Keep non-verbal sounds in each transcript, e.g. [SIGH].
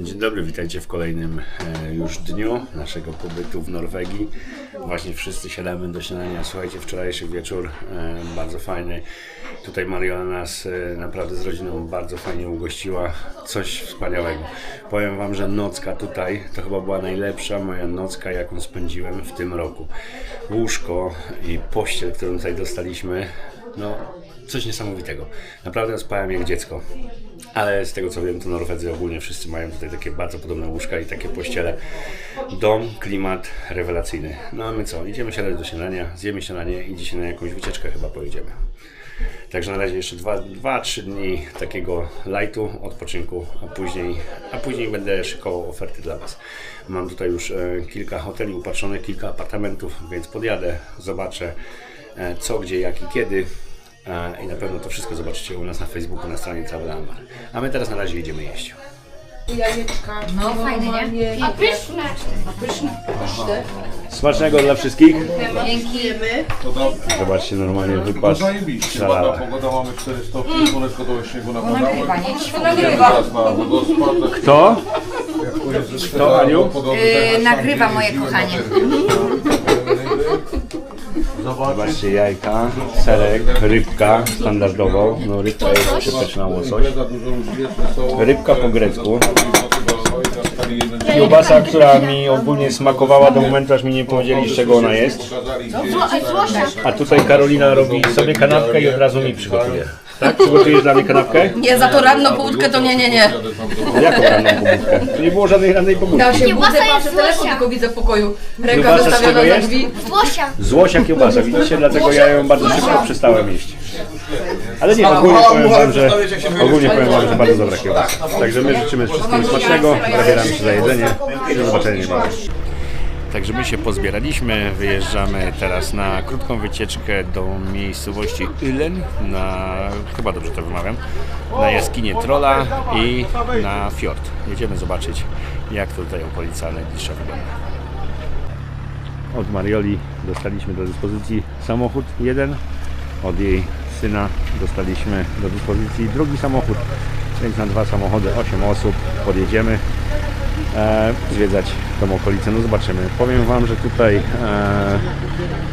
Dzień dobry, witajcie w kolejnym e, już dniu naszego pobytu w Norwegii. Właśnie wszyscy siadamy do śniadania. Słuchajcie, wczorajszy wieczór e, bardzo fajny. Tutaj Mariola nas e, naprawdę z rodziną bardzo fajnie ugościła. Coś wspaniałego. Powiem Wam, że nocka tutaj to chyba była najlepsza moja nocka, jaką spędziłem w tym roku. Łóżko i pościel, którą tutaj dostaliśmy, no coś niesamowitego. Naprawdę spałem jak dziecko. Ale z tego co wiem, to Norwedzy ogólnie wszyscy mają tutaj takie bardzo podobne łóżka i takie pościele. Dom, klimat rewelacyjny. No a my co? Idziemy siadać do śniadania, zjemy śniadanie i dzisiaj na jakąś wycieczkę chyba pojedziemy. Także na razie jeszcze 2-3 dni takiego lightu, odpoczynku, a później, a później będę szykował oferty dla Was. Mam tutaj już e, kilka hoteli upatrzonych, kilka apartamentów, więc podjadę, zobaczę e, co, gdzie, jak i kiedy. I na pewno to wszystko zobaczycie u nas na Facebooku, na stronie Travel Ambar. A my teraz na razie idziemy jeść. Jajeczka. No, fajne, nie? A pyszne. Pyszne. Pyszne. Smacznego dla wszystkich. Dzięki. Zobaczcie, normalnie No wypas. zajebiście, Szalala. ładna pogoda, mamy 4 stopnie, słoneczko do śniegu napadało. Kto? Kto, Aniu? Yy, nagrywa moje kochanie. Zobaczcie, jajka, serek, rybka standardowo. No rybka jest przypieczna łosoś. Rybka po grecku. Kiełbasa, która mi ogólnie smakowała do momentu, aż mi nie powiedzieli z czego ona jest. pokazali, A tutaj Karolina robi sobie kanapkę i od razu mi przygotuje. Tak? Przygotujesz dla mnie kanapkę? Nie, za to ranną połudkę to nie, nie, nie. Jaką ranną pobudkę? Tu nie było żadnej rannej pobudki. Ja się Kiełbasa budzę, jest patrzę telefon, tylko widzę w pokoju. Ręka Kiełbasa z czego zostawiona za jest? drzwi. Złosia. Złosia kiełbasa, widzicie? Dlatego ja ją bardzo szybko przestałem jeść. Ale nie, ogólnie powiem wam, że, ogólnie powiem wam, że bardzo dobra kiełbasa. Także my życzymy wszystkim smacznego, zabieramy się za jedzenie i do zobaczenia niebawem. Także my się pozbieraliśmy, wyjeżdżamy teraz na krótką wycieczkę do miejscowości Ylen, na, chyba dobrze to wymawiam, na jaskinię Trolla i na fiord. Jedziemy zobaczyć, jak tutaj okolica najbliższa wygląda. Od Marioli dostaliśmy do dyspozycji samochód jeden, od jej syna dostaliśmy do dyspozycji drugi samochód, więc na dwa samochody 8 osób podjedziemy e, zwiedzać tą okolicę. No zobaczymy. Powiem Wam, że tutaj e,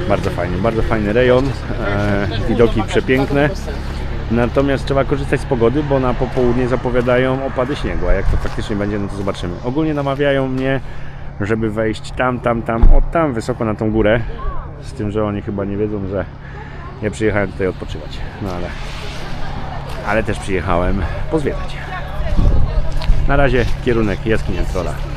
bardzo fajnie, bardzo fajny rejon, e, widoki przepiękne. Natomiast trzeba korzystać z pogody, bo na popołudnie zapowiadają opady śniegu, a jak to faktycznie będzie, no to zobaczymy. Ogólnie namawiają mnie, żeby wejść tam, tam, tam, o tam wysoko na tą górę. Z tym, że oni chyba nie wiedzą, że ja przyjechałem tutaj odpoczywać. No ale, ale też przyjechałem pozwiedzać. Na razie kierunek jaskinia Trolla.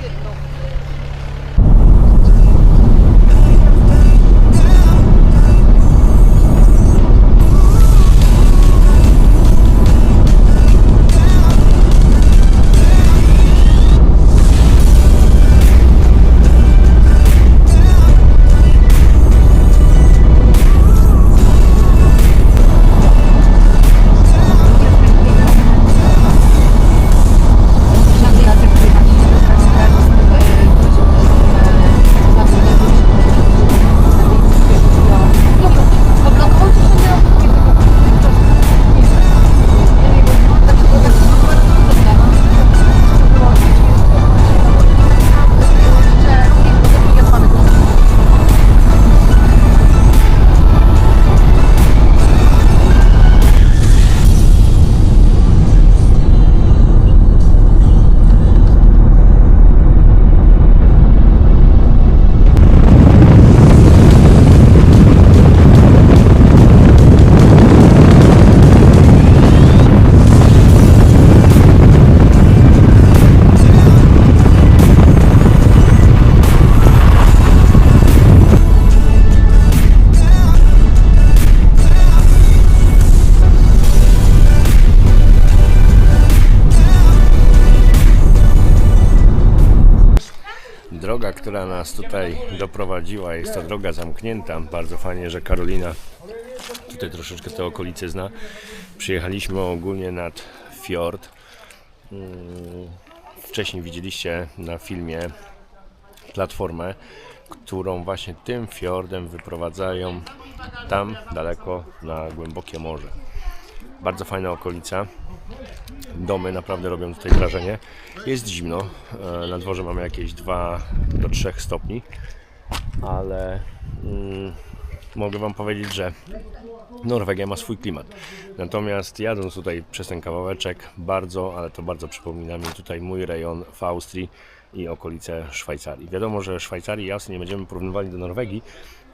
Nas tutaj doprowadziła, jest to droga zamknięta. Bardzo fajnie, że Karolina tutaj troszeczkę te okolice zna. Przyjechaliśmy ogólnie nad fiord. Mm, Wcześniej widzieliście na filmie platformę, którą właśnie tym fiordem wyprowadzają tam daleko na głębokie morze. Bardzo fajna okolica. Domy naprawdę robią tutaj wrażenie. Jest zimno. E, Na dworze mamy jakieś 2 do 3 stopni, ale mm, mogę Wam powiedzieć, że Norwegia ma swój klimat. Natomiast jadąc tutaj przez ten kawałeczek, bardzo, ale to bardzo przypomina mi tutaj mój rejon w Austrii i okolice Szwajcarii. Wiadomo, że Szwajcarii i nie będziemy porównywali do Norwegii,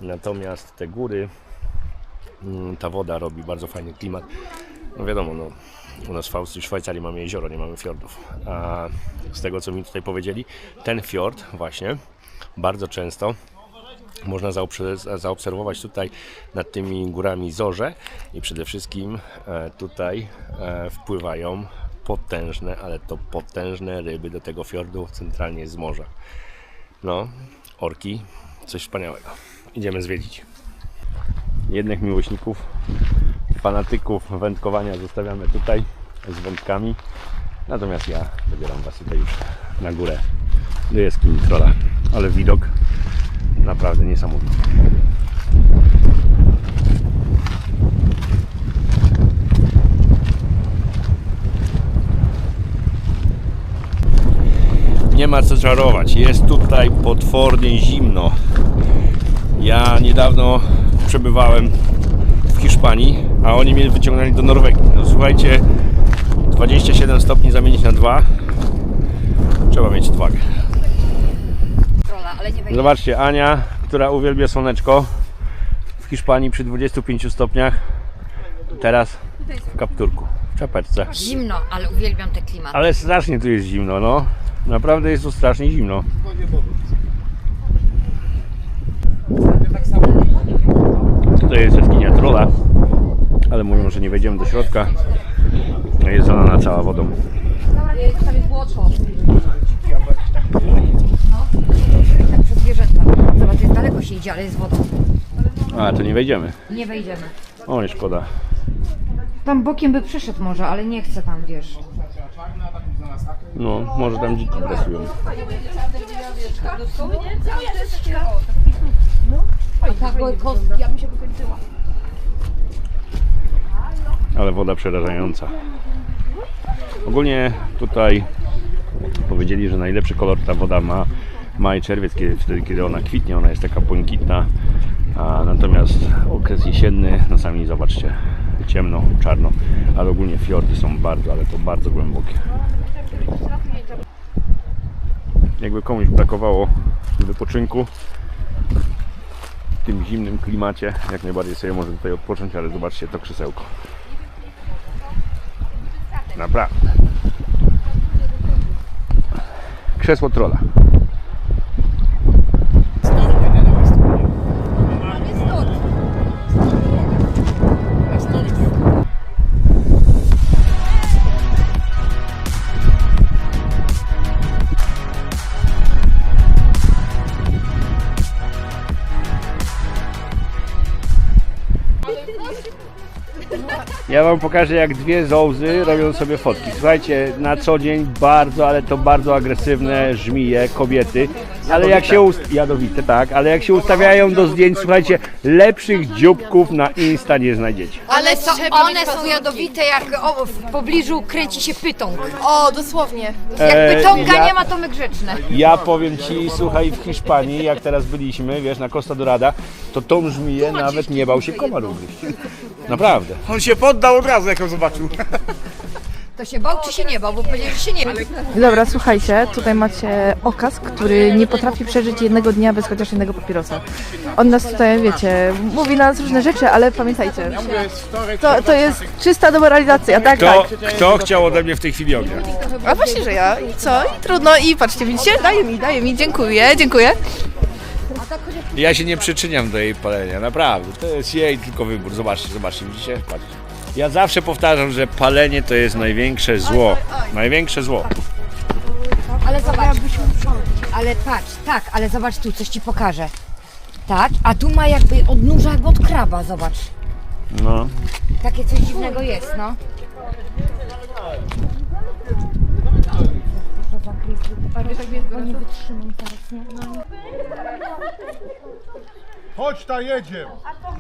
natomiast te góry, mm, ta woda robi bardzo fajny klimat. No wiadomo, no, u nas w Austrii, Szwajcarii mamy jezioro, nie mamy fiordów. A z tego, co mi tutaj powiedzieli, ten fiord właśnie bardzo często można zaobse- zaobserwować tutaj nad tymi górami zorze i przede wszystkim e, tutaj e, wpływają potężne, ale to potężne ryby do tego fiordu centralnie z morza. No, orki, coś wspaniałego. Idziemy zwiedzić. Jednych miłośników, fanatyków wędkowania zostawiamy tutaj z wędkami. Natomiast ja zabieram Was tutaj już na górę do jaskini trola. Ale widok naprawdę niesamowity. Nie ma co czarować. Jest tutaj potwornie zimno. Ja niedawno przebywałem Hiszpanii, a oni mnie wyciągnęli do Norwegii. No słuchajcie, 27 stopni zamienić na 2 trzeba mieć odwagę. Zobaczcie, Ania, która uwielbia słoneczko w Hiszpanii przy 25 stopniach. Teraz w kapturku, w czapeczce. Zimno, ale uwielbiam te klimaty. Ale strasznie tu jest zimno, no. Naprawdę jest tu strasznie zimno. Tutaj jest jaskinia trola, ale mówią, że nie wejdziemy do środka. Jest zalana cała wodą. Tak przez zwierzęta. Zobacz, jest daleko się idzie, ale jest woda. A, to nie wejdziemy. Nie wejdziemy. O, nie szkoda. Tam bokiem by przyszedł może, ale nie chcę tam, wiesz. No, może tam dziki grasują. Ale woda przerażająca. Ogólnie tutaj powiedzieli, że najlepszy kolor ta woda ma maj, czerwiec, kiedy, wtedy kiedy ona kwitnie, ona jest taka błękitna. A natomiast okres jesienny, no sami zobaczcie, ciemno, czarno, ale ogólnie fiordy są bardzo, ale to bardzo głębokie. Jakby komuś brakowało wypoczynku w tym zimnym klimacie, jak najbardziej sobie może tutaj odpocząć, ale zobaczcie to krzesełko. Naprawdę. Krzesło trola. Ja wam pokażę jak dwie zołzy robią sobie fotki. Słuchajcie, na co dzień bardzo, ale to bardzo agresywne żmije, kobiety. Ale jak się ust... jadowite, tak, ale jak się ustawiają do zdjęć, słuchajcie, lepszych dzióbków na Insta nie znajdziecie. Ale to one są jadowite, jak o, w pobliżu kręci się pytąg. O, dosłownie. Jak E, pytonga ja- nie ma, to my grzeczne. Ja powiem ci, słuchaj, w Hiszpanii, jak teraz byliśmy, wiesz, na Costa Dorada, to tą żmiję nawet nie bał się komar ugryźć. Naprawdę. On się poddał od razu, jak ją zobaczył. [LAUGHS] To się bał czy się nie bał, bo powiedział, że się nie bał. Dobra, słuchajcie, tutaj macie okaz, który nie potrafi przeżyć jednego dnia bez chociaż jednego papierosa. On nas tutaj, wiecie, mówi na nas różne rzeczy, ale pamiętajcie, to, to jest czysta demoralizacja, tak, Kto, tak. kto chciał ode mnie w tej chwili ognia? A właśnie, że ja i co? I trudno i patrzcie, widzicie? Daje mi, daje mi, dziękuję, dziękuję. Ja się nie przyczyniam do jej palenia, naprawdę. To jest jej tylko wybór. Zobaczcie, zobaczcie, widzicie? Patrzcie. Ja zawsze powtarzam, że palenie to jest największe zło. Największe zło. Ale zobacz. Ale patrz, tak, ale zobacz tu, coś ci pokażę. Tak, a tu ma jakby odnóża jakby od kraba, zobacz. No. Takie coś dziwnego jest, no. Chodź ta jedzie.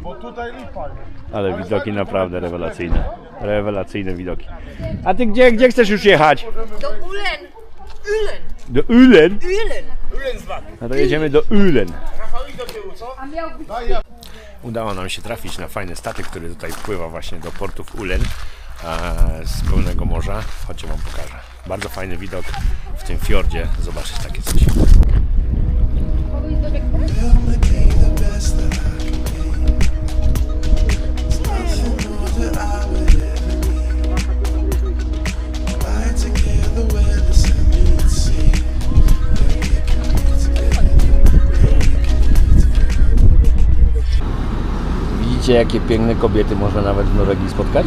Bo tutaj lipa jest. Ale widoki naprawdę rewelacyjne. Rewelacyjne widoki. A ty gdzie, gdzie chcesz już jechać? Do Ulen. Ulen. Do Ulen? Ulen. No to jedziemy do Ulen. Rafał idź do tyłu, co? Daj ja. Udało nam się trafić na fajny statek, który tutaj wpływa właśnie do portów Ulen e, z pełnego morza. Chodźcie wam pokażę. Bardzo fajny widok w tym fiordzie. Zobaczyć takie coś. Widzicie, jakie piękne kobiety można nawet w Norwegii spotkać?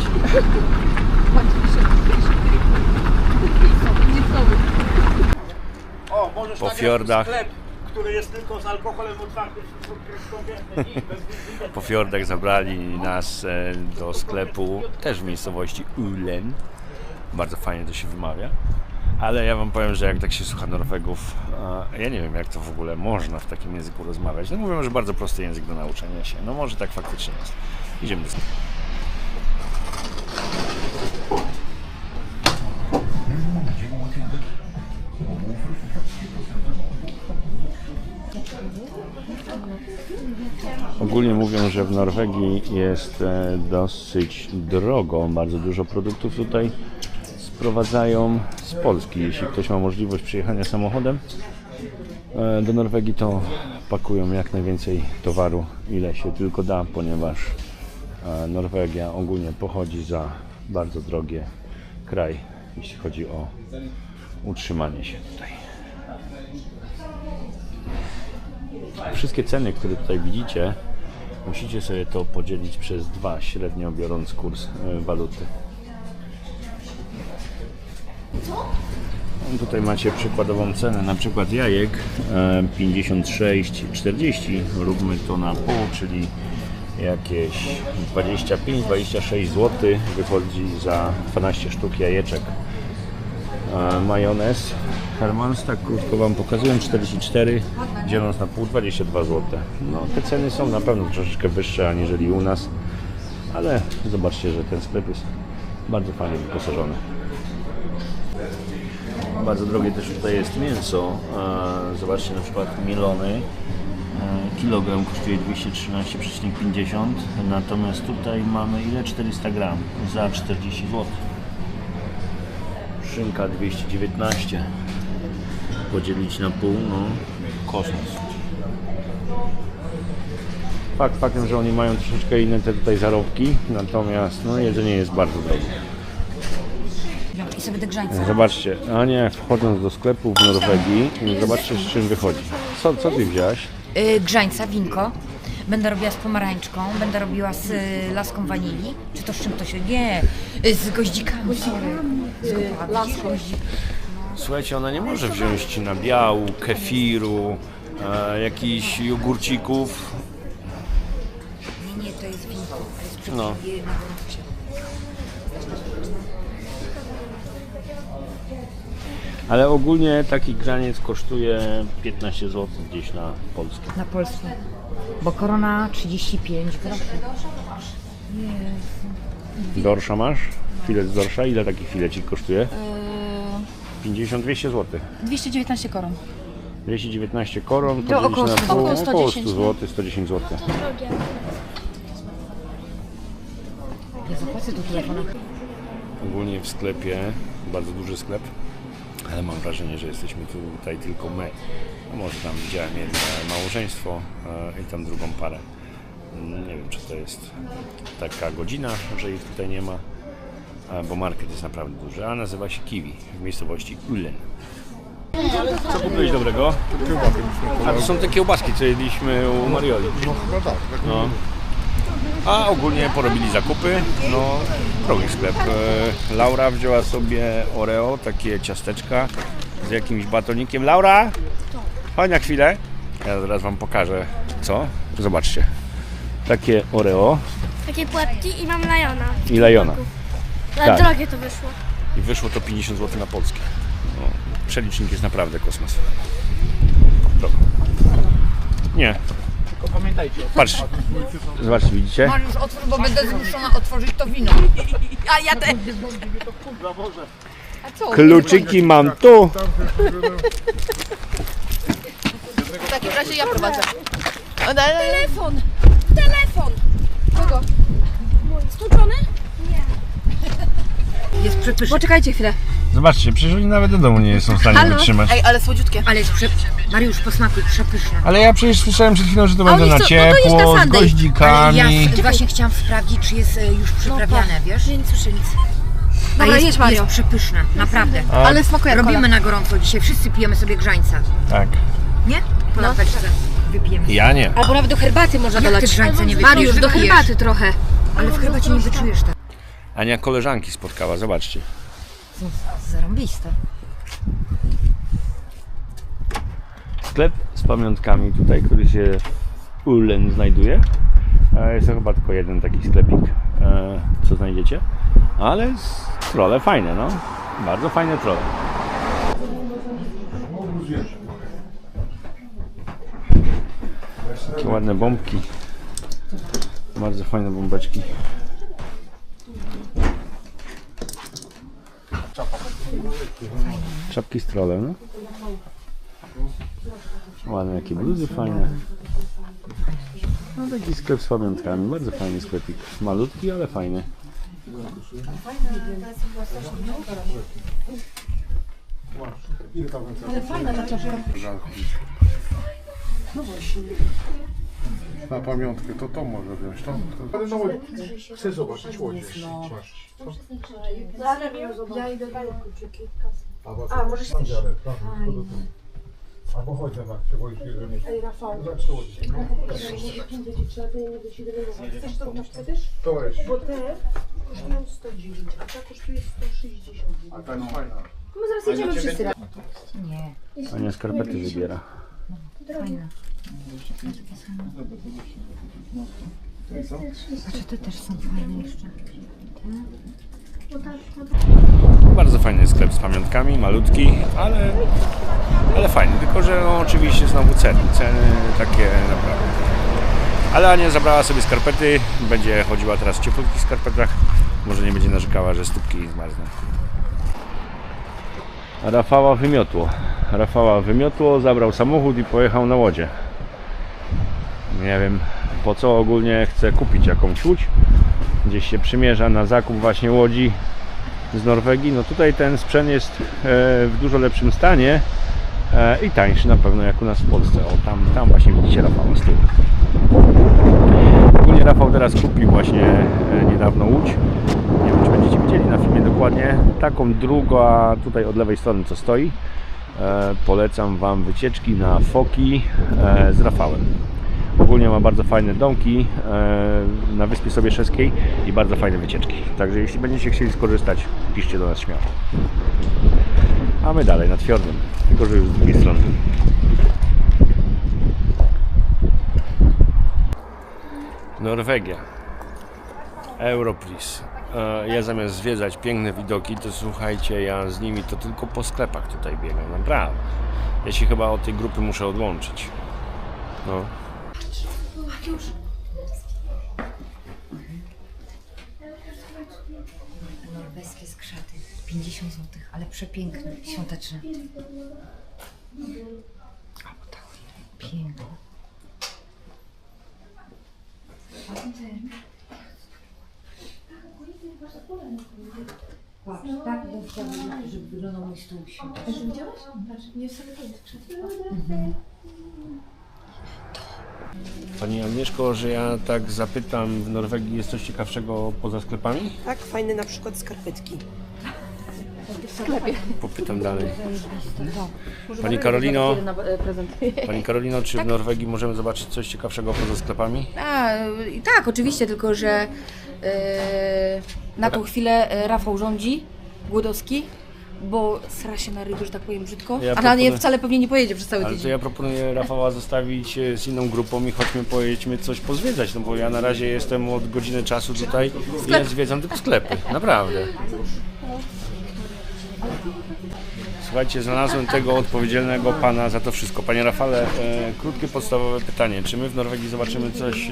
O, możesz Po nagrać fiordach. sklep, który jest tylko z alkoholem otwartym. Po fiordach zabrali nas e, do sklepu, też w miejscowości Ulen. Bardzo fajnie to się wymawia. Ale ja wam powiem, że jak tak się słucha Norwegów, a ja nie wiem jak to w ogóle można w takim języku rozmawiać. No mówią, że bardzo prosty język do nauczenia się. No może tak faktycznie jest. Idziemy do. Ogólnie mówią, że w Norwegii jest e, dosyć drogo. Bardzo dużo produktów tutaj sprowadzają z Polski. Jeśli ktoś ma możliwość przyjechania samochodem e, do Norwegii, to pakują jak najwięcej towaru, ile się tylko da, ponieważ e, Norwegia ogólnie pochodzi za bardzo drogie kraj, jeśli chodzi o utrzymanie się tutaj. Wszystkie ceny, które tutaj widzicie, musicie sobie to podzielić przez dwa, średnio biorąc kurs e, waluty. No, Tutaj macie przykładową cenę, na przykład jajek e, 56,40, róbmy to na pół, czyli jakieś 25-26 zł wychodzi za 12 sztuk jajeczek. E, Majonez Hermans, tak krótko Wam pokazuję, 44, dzieląc na pół 22 zł. No, te ceny są na pewno troszeczkę wyższe aniżeli u nas, ale zobaczcie, że ten sklep jest bardzo fajnie wyposażony. Bardzo drogie też tutaj jest mięso. E, Zobaczcie na przykład mielony. E, Kilogram kosztuje 213,50 Natomiast tutaj mamy ile? 400 gram za 40 zł. Szynka 219 Podzielić na pół, no kosmos. Fakt faktem, że oni mają troszeczkę inne te tutaj zarobki, natomiast no jedzenie jest bardzo drogie. Sobie te grzańce. Zobaczcie, Ania wchodząc do sklepu w Norwegii, zobaczcie z czym wychodzi. Co, co ty wziąłeś? Y, grzańca, winko. Będę robiła z pomarańczką, będę robiła z y, laską wanilii. Czy to z czym to się... Nie, y, z goździkami, sorry. Z laską. Słuchajcie, ona nie może wziąć nabiału, kefiru, e, jakichś jogurcików. Nie, nie, to jest winko. To jest przeciw No. no. Ale ogólnie taki graniec kosztuje 15 zł gdzieś na Polskę. Na Polsce. Bo korona 35 groszy. Dorsza masz? Filet z dorsza? Ile taki filecik kosztuje? 50-200 zł. 219 koron. 219 koron, To około na 100 pół, Około około 100 110, zł, 110 zł. Ja zapłacę do telefonu. Ogólnie w sklepie, bardzo duży sklep, ale mam wrażenie, że jesteśmy tutaj tylko my. No może tam widziałem jedno małżeństwo e, i tam drugą parę. Nie wiem, czy to jest taka godzina, że ich tutaj nie ma, e, bo market jest naprawdę duży, a nazywa się Kiwi w miejscowości Ulen. Co kupiłeś dobrego? A to są te kiełbaski, co jedliśmy u Marioli. No chyba tak. tak No. A ogólnie porobili zakupy. No, drogi sklep. E, Laura wzięła sobie Oreo, takie ciasteczka z jakimś batonikiem. Laura! Chodź na chwilę. Ja zaraz wam pokażę co. Zobaczcie. Takie Oreo Takie płatki i mam lajona. i Lajona. Ale Tak. drogie to wyszło. I wyszło to 50 zł na polskie. No, przelicznik jest naprawdę kosmos. Drogo. Nie, Patrzcie. Zobaczcie, widzicie? Mariusz, otwórz, bo będę zmuszona otworzyć to wino. A ja też. A co? Kluczyki mam tu. W takim razie ja prowadzę. Telefon! Telefon! Kogo? Stłuczony? Nie. Jest przepyszny. Poczekajcie chwilę. Zobaczcie, przecież oni nawet do domu nie są w stanie wytrzymać. Ej, ale słodziutkie. Ale jest prze... Mariusz, posmakuj, przepyszne. Ale ja przecież słyszałem przed chwilą, że to będzie oni na chcą- no to jest na ciepło, z Sunday. Ale goździkami. ja właśnie chciałam sprawdzić, czy jest e, już przyprawiane, wiesz? Nie słyszę nic. A Dobra, jest, jedź Mario. jest przepyszne, naprawdę. Ale smakuje jak Robimy kola. na gorąco dzisiaj, wszyscy pijemy sobie grzańca. Tak. Nie? Po lapeczce wypijemy. Ja nie. Albo nawet do herbaty można Jak ty dolać. grzańca nie wypijesz? Mariusz, do herbaty trochę. Ale w herbacie nie wyczujesz tak. Ania koleżanki spotkała, zobaczcie. Zarąbiste. Sklep z pamiątkami tutaj, który się w Ulen znajduje. E, Jest to chyba tylko jeden taki sklepik, e, co znajdziecie. Ale trole fajne, no. Bardzo fajne trole. Takie ładne bombki. Bardzo fajne bombeczki. Czapki z trolem, no. Ładne jakie bluzy fajne. No taki sklep z pamiątkami, bardzo fajny sklepik. Malutki, ale fajny. Na pamiątkę to to może wziąć. To, to... Ale no, chcę zobaczyć łodzie. A, możesz też. Albo chodź na się boisz, że nie... Ej, Rafał. To weź. Bo te kosztują 109, a ta kosztuje 160. A ta jest fajna. My zaraz jedziemy wszyscy razem. Nie, Ania skarpety wybiera. fajne. Te też są fajne jeszcze. Bardzo fajny sklep z pamiątkami, malutki, ale, ale fajny. Tylko, że no, oczywiście znowu ceny. Ceny takie naprawdę. Ale Ania zabrała sobie skarpety, będzie chodziła teraz w cieplutkich skarpetach. Może nie będzie narzekała, że stópki zmarzną. Rafała wymiotło. Rafała wymiotło, zabrał samochód i pojechał na łodzie. Nie wiem po co ogólnie chce kupić jakąś łódź. Gdzieś się przymierza na zakup właśnie łodzi z Norwegii. No tutaj ten sprzęt jest e, w dużo lepszym stanie e, i tańszy na pewno jak u nas w Polsce. O tam, tam właśnie widzicie Rafała z tyłu. Ogólnie Rafał teraz kupił właśnie e, niedawno łódź. Nie wiem czy będziecie widzieli na filmie dokładnie. Taką drugą, a tutaj od lewej strony co stoi. Polecam Wam wycieczki na foki z Rafałem. Ogólnie ma bardzo fajne domki e, na Wyspie Sobieszewskiej i bardzo fajne wycieczki. Także jeśli będziecie chcieli skorzystać, piszcie do nas śmiało. A my dalej nad fiordem, tylko że już z drugiej strony. Norwegia. Europris. E, Ja zamiast zwiedzać piękne widoki, to słuchajcie, ja z nimi to tylko po sklepach tutaj biegam, naprawdę. Ja się chyba od tej grupy muszę odłączyć. No. Norweskie skrzaty. 50 zł, ale przepiękne, świąteczne. A, bo tak, piękne. Patrz, tak bym chciała, żeby wyglądał mój stół świąteczny. Widziałeś? Patrz, nie w sobie Pani Agnieszko, że ja tak zapytam, w Norwegii jest coś ciekawszego poza sklepami? Tak, fajne na przykład skarpetki. Popytam dalej. Pani Karolino, Pani Karolino, czy w Norwegii możemy zobaczyć coś ciekawszego poza sklepami? A, i tak, oczywiście, tylko że e, na tą chwilę e, Rafał rządzi, Głodowski, bo sra się na ryby, że tak powiem brzydko, Ja a na nie proponuję- wcale pewnie nie pojedzie przez cały Ale to tydzień. ja proponuję Rafała zostawić e, z inną grupą i chodźmy pojedźmy coś pozwiedzać, no bo ja na razie jestem od godziny czasu tutaj i ja zwiedzam tylko sklepy, naprawdę. Słuchajcie, znalazłem tego odpowiedzialnego pana za to wszystko. Panie Rafale, e, krótkie podstawowe pytanie. Czy my w Norwegii zobaczymy coś e,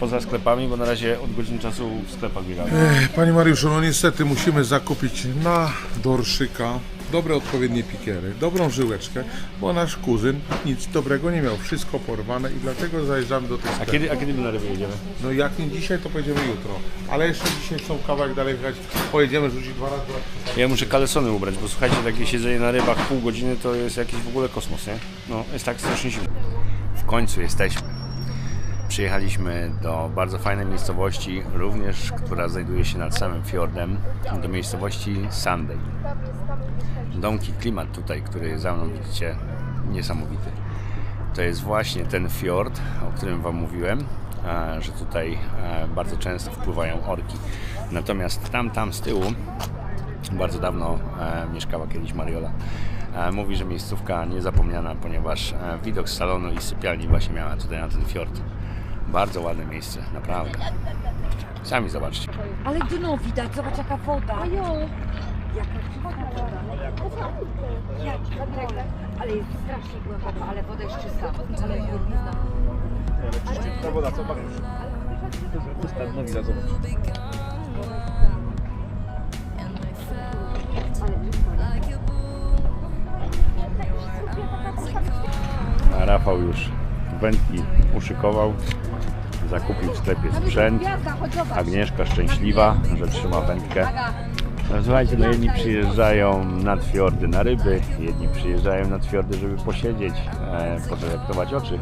poza sklepami? Bo na razie od godziny czasu w sklepach biegamy. Panie Mariuszu, no niestety musimy zakupić na dorszyka dobre odpowiednie pikiery, dobrą żyłeczkę, bo nasz kuzyn nic dobrego nie miał. Wszystko porwane i dlatego zajeżdżamy do tych A kiedy, a kiedy my na ryby jedziemy? No jak nie dzisiaj, to pojedziemy jutro. Ale jeszcze dzisiaj są kawałek dalej jechać. Pojedziemy rzucić dwa razy. Ja muszę kalesony ubrać, bo słuchajcie, takie siedzenie na rybach pół godziny to jest jakiś w ogóle kosmos, nie? No, jest tak strasznie zimno. W końcu jesteśmy. Przyjechaliśmy do bardzo fajnej miejscowości, również która znajduje się nad samym fiordem, do miejscowości Sunday. Domki, klimat tutaj, który za mną widzicie, niesamowity. To jest właśnie ten fiord, o którym Wam mówiłem, że tutaj bardzo często wpływają orki. Natomiast tam, tam z tyłu bardzo dawno mieszkała kiedyś Mariola. Mówi, że miejscówka niezapomniana, ponieważ widok z salonu i sypialni właśnie miała tutaj na ten fiord. Bardzo ładne miejsce, naprawdę. Sami zobaczcie. Ale dno widać, zobacz jaka woda. Ale jest strasznie głęboko, ale woda jest czysta. Ale brudna. Ta woda, co ta nowina, zobacz. A Rafał już wędki uszykował, zakupił w sklepie sprzęt. Agnieszka szczęśliwa, że trzyma wędkę. No, słuchajcie, no jedni przyjeżdżają nad fiordy na ryby, jedni przyjeżdżają nad fiordy, żeby posiedzieć, e, podelektować oczy,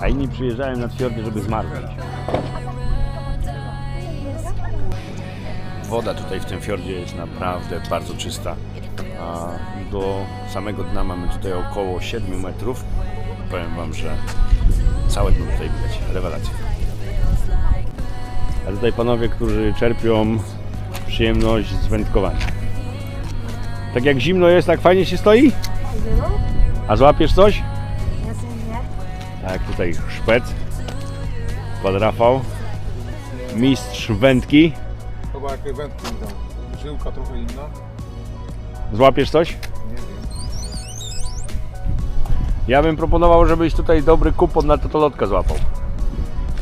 a inni przyjeżdżają nad fiordy, żeby zmarnąć. Woda tutaj w tym fiordzie jest naprawdę bardzo czysta. A do samego dna mamy tutaj około 7 metrów. Powiem Wam, że całe dno tutaj widać. Rewelacja. A tutaj panowie, którzy czerpią przyjemność z wędkowania. Tak jak zimno jest, tak fajnie się stoi? A złapiesz coś? Tak, tutaj szpec. Pan Rafał. Mistrz wędki. Chyba jakie wędki dał. Żyłka trochę inna. Złapiesz coś? Nie wiem. Ja bym proponował, żebyś tutaj dobry kupon na totolotka złapał.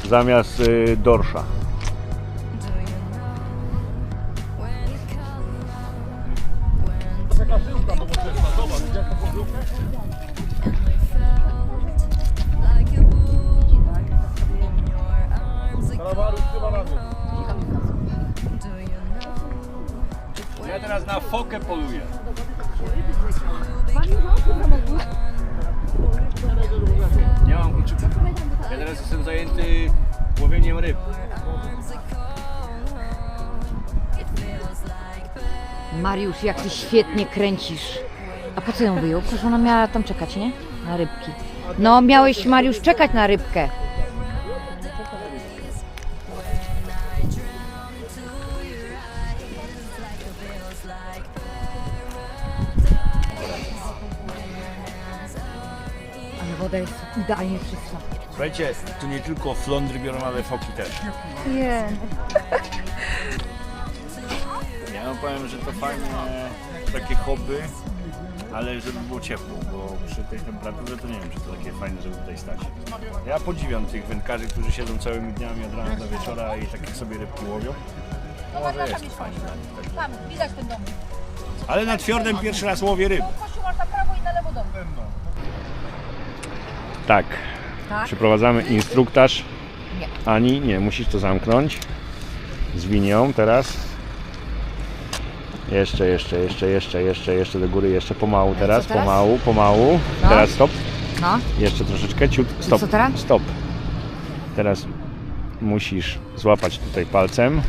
Zamiast y, dorsza. Ryb. Mariusz, jak ty świetnie kręcisz. A po co ją wyjął? Przecież ona miała tam czekać, nie? Na rybki. No, miałeś, Mariusz, czekać na rybkę. Ale woda jest idealnie czysta. Słuchajcie, tu nie tylko flądry biorą, ale foki też. Nie. Ja wam powiem, że to fajne takie hobby, ale żeby było ciepło, bo przy tej temperaturze to nie wiem, czy to takie fajne, żeby tutaj stać. Ja podziwiam tych wędkarzy, którzy siedzą całymi dniami od rana do wieczora i takie sobie rybki łowią. Może jest to fajne. Tam, widać ten dom. Ale nad fiordem pierwszy raz łowię ryby. Kościół masz na prawo i na lewo dom. Tak. Tak? Przeprowadzamy instruktaż. Nie. Ani, nie, musisz to zamknąć. Zwinią teraz. Jeszcze, jeszcze, jeszcze, jeszcze, jeszcze, jeszcze do góry, jeszcze pomału teraz, teraz? pomału, pomału. No. Teraz stop. No, Jeszcze troszeczkę, ciut, stop. co teraz? Stop. Teraz musisz złapać tutaj palcem.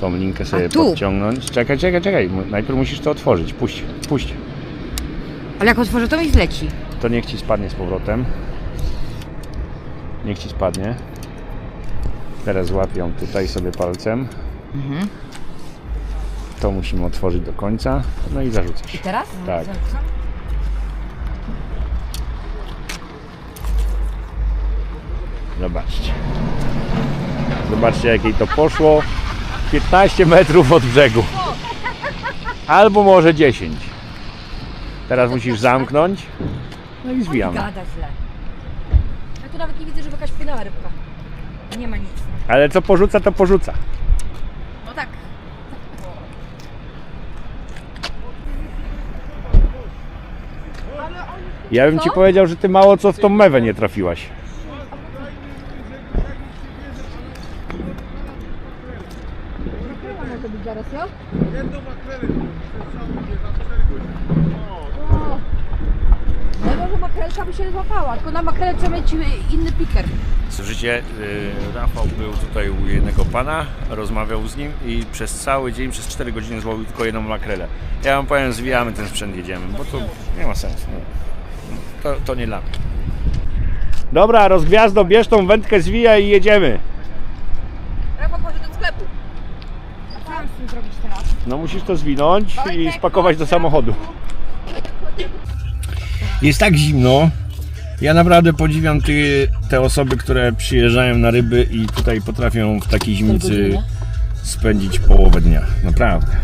Tą linkę sobie tu? podciągnąć. Czekaj, czekaj, czekaj. Najpierw musisz to otworzyć. Puść, puść. ale jak otworzę, to mi zleci. To niech ci spadnie z powrotem. Niech ci spadnie. Teraz złapią tutaj sobie palcem. Mhm. To musimy otworzyć do końca. No i zarzucasz. I teraz? Tak. Zobaczcie. Zobaczcie jakiej to poszło. 15 metrów od brzegu. albo może 10. Teraz musisz zamknąć. No i zwijamy. Tu nawet nie widzę, żeby jakaś płynęła rybka. Nie ma nic. Ale co porzuca, to porzuca. No tak. Ja bym ci powiedział, że ty mało co w tą mewę nie trafiłaś. Ale makrelka by się złapała, tylko na makrelę trzeba mieć inny piker. Słyszycie, y, Rafał był tutaj u jednego pana, rozmawiał z nim i przez cały dzień, przez 4 godziny złowił tylko jedną makrelę. Ja wam powiem, zwijamy ten sprzęt, jedziemy, bo to nie ma sensu. No. To, to nie dla mnie. Dobra, rozgwiazdo, bierz tą wędkę, zwijaj i jedziemy. Rafał może do sklepu. Co mam z tym zrobić teraz? No musisz to zwinąć i spakować do samochodu. Jest tak zimno. Ja naprawdę podziwiam ty, te osoby, które przyjeżdżają na ryby i tutaj potrafią w takiej zimnicy spędzić połowę dnia. Naprawdę.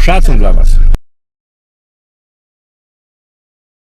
Szacun dla Was.